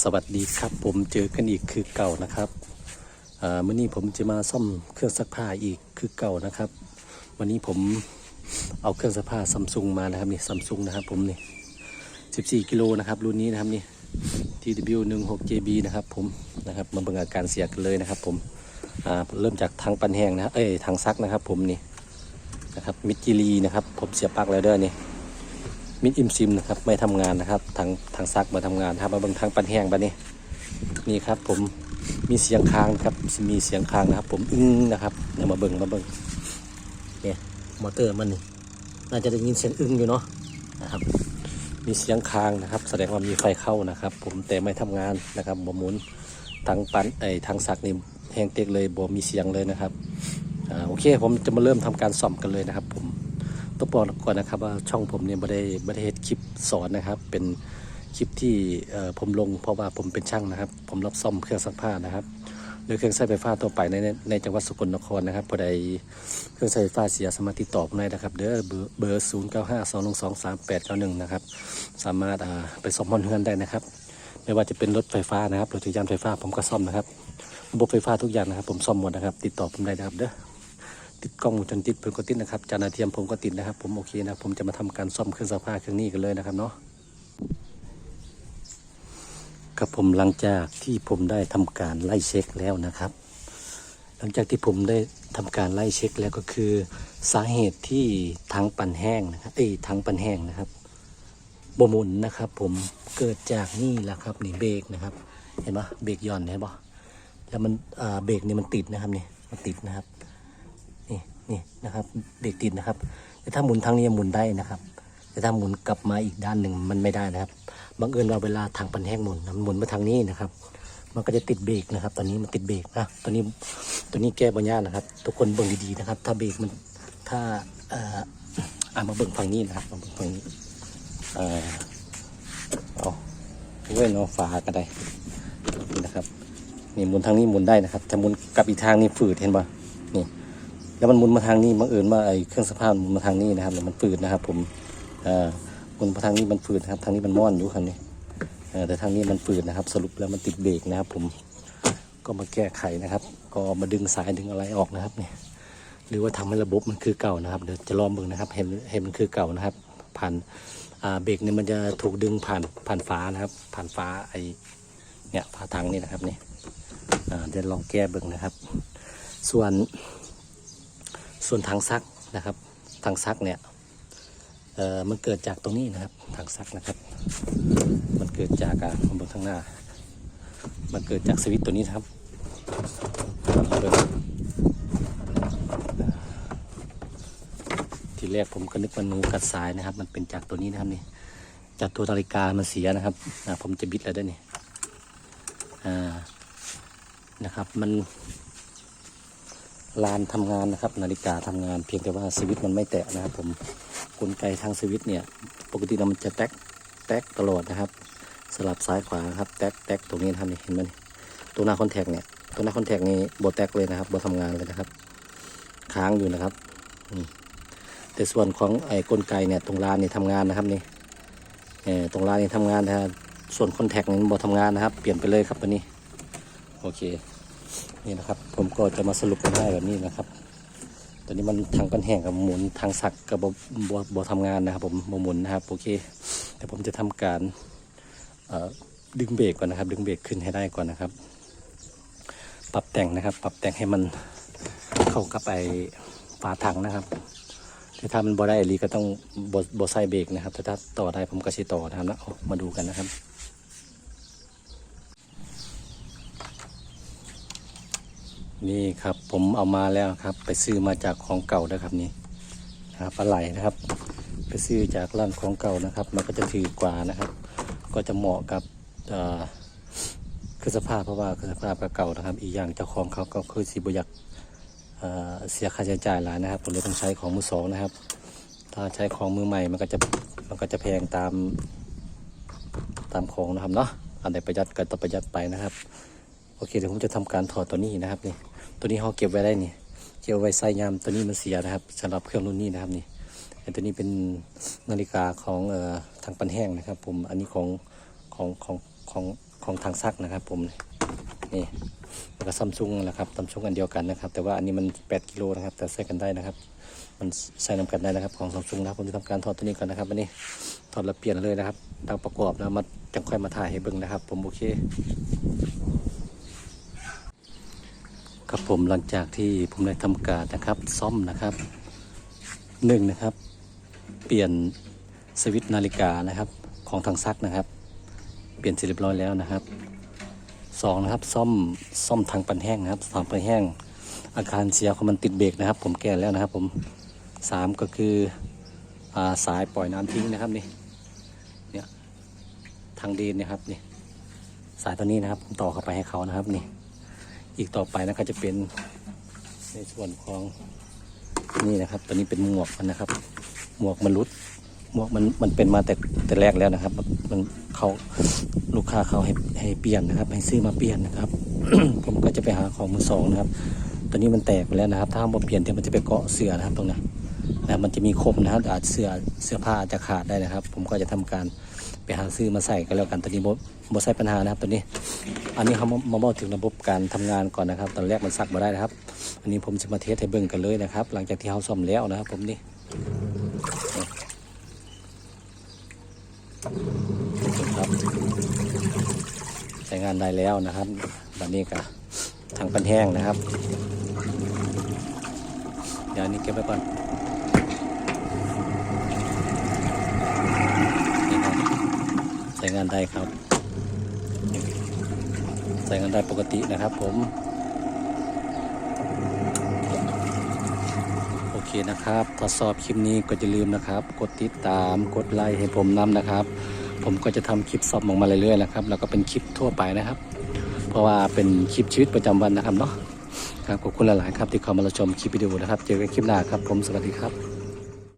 สวัสดีครับผมเจอกันอีกคือเก่านะครับอ่ามื่อนี้ผมจะมาซ่อมเครื่องซักผ้าอีกคือเก่านะครับ วันนี้ผมเอาเครื่องซักผ้าซัมซุงมานะครับนี่ซัมซุงนะครับผมนี่14กิโลนะครับรุ่นนี้นะครับนี่ TW 1 6 JB นะครับผมนะครับมาเบิ่งอาการเสียกันเลยนะครับ ผมเริ่มจากทางปันแห้งนะเอ้ยทางซักนะครับ ผมนี่นะครับมิดจิลีนะครับ ผมเสียบปลั๊กแล้วเด้อนี่ มิดอิมซิมนะครับไม่ทำงานนะครับทางทางซักมาทำงานครับมาบิ่งทางปันแห้งบัดนี้นี่ครับผมมีเสียงค้างนะครับมีเสียงค้างนะครับ ผมอึ้งนะครับเดี๋ยวมาเบิ่งมาเบิ่งเนี่ยมอเตอร์มันนี่น่าจะได้ยินเสียงอึ้งอยู่เนาะนะครับ มีเสียงค้างนะครับ แสดงว่ามีไฟเข้านะครับ ผมแต่ไม่ทำงานนะครับบ่หมุนทางปันไอทางซักนี่แห้งเต็กเลยบ่มีเสียงเลยนะครับอ่าโอเคผมจะมาเริ่มทำการซ่อมกันเลยนะครับ ผม ต้องบอกก่อนนะครับว่าช่องผมเนี่ยไม่ได้ไม่ได้เฮ็ดคลิปสอนนะครับ เป็นคลิปที่ผมลงเพราะว่าผมเป็นช่างนะครับ ผมรับซ่อมเครื่องซักผ้านะครับหรือเครื่องใช้ไฟฟ้าตัวไปในในในจังหวัดสกลนครนะครับพอใดเครื่องใช้ไฟฟ้าเสียสามารถติดต่อผมได้นะครับ เด้อเบอร์เบอร์ศูนย์เก้าห้าสองหนึ่งสองสามแปดเก้าหนึ่งนะครับ สามารถไปซ่อมมอนเฮือนได้นะครับ ไม่ว่าจะเป็นรถไฟฟ้านะครับรถจักรยานไฟฟ้าผมก็ซ่อมนะครับระบบไฟฟ้าทุกอย่างนะครับ ผมซ่อมหมดนะครับ ติดต่อผมได้นะครับเด้อ ติดกล้องวงจรปิดผมก็ติดนะครับจานาเทียมผมก็ติดนะครับ ผมโอเคนะผมจะมาทำการซ่อมเครื่องซักผ้าเครื่องนี้กันเลยนะครับเนาะครับผมหลังจากที่ผมได้ทำการไล่เช็คแล้วนะครับ หลังจากที่ผมได้ทำการไล่เช็คแล้วก็คือ สาเหตุที่ทั้งปั่นแห้งนะครับเอ้ทั้งปั่นแห้งนะครับบมุนนะครับ ผมเกิดจากนี่แหละครับนี่เบรกนะครับ เห็นปะเบรกย่อนเห็นปะแล้วมันเบรกนี่มันติดนะครับนี่มันติดนะครับ นี่นะครับเบรกติดนะครับ แต่ถ้าหมุนทางนี้หมุนได้นะครับ แต่ถ้าหมุนกลับมาอีกด้านหนึ่งมันไม่ได้นะครับบังเอิญเราเวลาทางปันแห้งหมุนนะมันหมุนมาทางนี้นะครับ มันก็จะติดเบรกนะครับ ตอนนี้มันติดเบรกนะตอนนี้ตัวนี้แก้ปัญญากนะครับ ทุกคนเบิ่งดีๆนะครับ ถ้าเบรกมันถ้าอ่ออ่ามาเบิ่งฝั่งนี้นะครับมาเบิ่งฝั่งนี้เอ่อเอาเว้นเอาฝาก็ได้นี่นะครับนี่หมุนทางนี้หมุนได้นะครับถ้าหมุนกลับอีกทางนี่ฝืดเห็นปะนี่ แล้วมันหมุนมาทางนี้บังเอิญว่าไอ้เครื่องสภาพหมุนมาทางนี้นะครับแล้วมันฝืดนะครับ ผมอ่อหมุนมาทางนี้มันฝืดครับ ทางนี้มันม่อนอยู่ครับนี่แต่ทางนี้มันฝืดนะครับ สรุปแล้วมันติดเบรกนะครับ ผมก็มาแก้ไขนะครับ ก็มาดึงสายดึงอะไรออกนะครับเนี่ยหรือว่าทำให้ระบบมันคือเก่านะครับเดี๋ยวจะลองเบิ่งนะครับเห็นเห็นมันคือเก่านะครับ ผ่านอ่าเบรกเนี่ยมันจะถูกดึงผ่านผ่านฟ้านะครับ ผ่านฟ้าไอ้เนี่ยฝาถังนี่นะครับนี่อ่าเดี๋ยวลองแก้เบิ่งนะครับ ส่วน ส่วนทางซักนะครับทางซักเนี่ยเอ่อมันเกิดจากตรงนี้นะครับทางซักนะครับ มันเกิดจากอ่าบนข้างหน้า มันเกิดจากสวิตตัวนี้นครับทีแรกผมก็นึกว่านูกัดสายนะครับ มันเป็นจากตัวนี้นะครับนี่จากตัวนาฬิกามันเสียนะครับผมจะบิดแล้วด้วยนี่อ่านะครับมัน ลานทำงานนะครับ นาฬิกาทำงานเพียงแต่ว่าสวิตช์มันไม่แตะนะครับ ผมกลไกทางสวิตช์เนี่ย ปกติแล้วมันจะแตกแตกตลอดนะครับ สลับซ้ายขวาครับแตกแตกตรงนี้นะครับนี่เห็นไหมตรงหน้าคอนแทคเนี่ยตรงหน้าคอนแทคนี่โบแตกเลยนะครับโบทำงานเลยนะครับ ค้างอยู่นะครับแต่ส่วนของไอ้กลไกเนี่ยตรงลานนี่ทำงานนะครับนี่เออตรงลานนี่ทำงานนะส่วนคอนแทคนี่โบทำงานนะครับ เปลี่ยนไปเลยครับตัวนี้โอเค นี่นะครับ ผมก็จะมาสรุปกันให้แบบนี้นะครับ ตอนนี้มันทางกันแห้งกับหมุนทางสักกับบบบทำงานนะครับ ผมบ่หมุนนะครับโอเคแต่ผมจะทำการดึงเบรกก่อนนะครับ ดึงเบรกขึ้นให้ได้ก่อนนะครับ ปรับแต่งนะครับ ปรับแต่งให้มันเข้ากับไอฝาถังนะครับแต่ถ้ามันบ่ได้อีหลีก็ต้องบดบใส่เบรกนะครับแต่ถ้าต่อได้ผมก็สิต่อนะครับแล้วเอามาดูกันนะครับ นี่ครับผมเอามาแล้วครับ ไปซื้อมาจากของเก่านะครับนี่นะครับปลาไหลนะครับ ไปซื้อจากร้านของเก่านะครับ มันก็จะถือกว่านะครับ ก็จะเหมาะกับเอ่อเครื่อสภาพเพราะว่าคือสภาพก็เก่านะครับ อีกอย่างเจ้าของเขาก็คือสิบอยากเสียค่าใช้จ่ายหลายนะครับผมเลยต้องใช้ของมือสองนะครับ ถ้าใช้ของมือใหม่มันก็จะมันก็จะแพงตามตามของนะครับเนาะอันไหนประหยัดก็ต้องประหยัดไปนะครับโอเคเดี๋ยวผมจะทำการถอดตัวนี้นะครับนี่ ตัวนี้เขาเก็บไว้ได้นี่เก็บไว้ใส่ยามตัวนี้มันเสียนะครับสำหรับเครื่องรุ่นนี้นะครับนี่ไอ้ตัวนี้เป็นนาฬิกาของเอ่อทางปันแห้งนะครับ ผมอันนี้ของของของของของทางซักนะครับ ผมนี่แล้วก็ซัมซุงนะครับซัมซุงอันเดียวกันนะครับ แต่ว่าอันนี้มัน 8กิโลนะครับ แต่ใส่กันได้นะครับ มันใส่นำกันได้นะครับ ของซัมซุงนะครับผมจะทำการถอดตัวนี้ก่อนนะครับวันนี้ถอดแล้วเปลี่ยนเลยนะครับดังประกอบแล้วมาจังค่อยมาถ่ายให้เบิ่งนะครับ ผมโอเค ครับผมหลังจากที่ผมได้ทำการนะครับซ่อมนะครับหนึ่งนะครับ เปลี่ยนสวิตช์นาฬิกานะครับของทางซักนะครับ เปลี่ยนเสร็จเรียบร้อยแล้วนะครับสองนะครับซ่อมซ่อมทางปันแห้งนะครับทางปันแห้ง อาการเสียของมันติดเบรกนะครับ ผมแก้แล้วนะครับ ผมสามก็คืออาสายปล่อยน้ำทิ้งนะครับนี่เนี่ยทางดีนนะครับนี่สายตัวนี้นะครับผมต่อเข้าไปให้เขานะครับนี่ อีกต่อไปนะครับจะเป็นในส่วนของนี่นะครับ ตัวนี้เป็นหมวกมันนะครับ หมวกมันรุดหมวกมันมันเป็นมาแต่แต่แรกแล้วนะครับ มันเขาลูกค้าเขาให้ให้เปลี่ยนนะครับ ให้ซื้อมาเปลี่ยนนะครับ ผมก็จะไปหาของมือสองนะครับ ตัวนี้มันแตกไปแล้วนะครับ ถ้าเราเปลี่ยนเดี๋ยวมันจะไปเกาะเสือนะครับตรงนี้นะมันจะมีคมนะครับอาจเสื้อเสื้อผ้าอาจจะขาดได้นะครับ ผมก็จะทำการ ไปหาซื้อมาใส่กันแล้วกันตัวนี้บ่บ่ใส่ปัญหานะครับตัวนี้ อันนี้เขามามาบอกถึงระบบการทำงานก่อนนะครับ ตอนแรกมันสักมาได้นะครับ อันนี้ผมจะมาเทสให้เบิ่งกันเลยนะครับ หลังจากที่เขาซ่อมแล้วนะครับ ผมนี่ครับใช้งานได้แล้วนะครับแบบนี้ก็ทางปันแห้งนะครับ เดี๋ยวนี้เก็บไว้ก่อนครับใช้งานได้ครับใส่งานได้ปกตินะครับผม โอเคนะครับทดสอบคลิปนี้ก็จะลืมนะครับ กดติดตาม กดไลค์ให้ผมนำนะครับ ผมก็จะทำคลิปสอบออกมาเรื่อยๆนะครับ แล้วก็เป็นคลิปทั่วไปนะครับ เพราะว่าเป็นคลิปชีวิตประจำวันนะครับเนาะ ครับ ขอบคุณหลายๆครับที่เข้ามารับชมคลิปวิดีโอนะครับ เจอกันคลิปหน้าครับ ผม สวัสดีครับ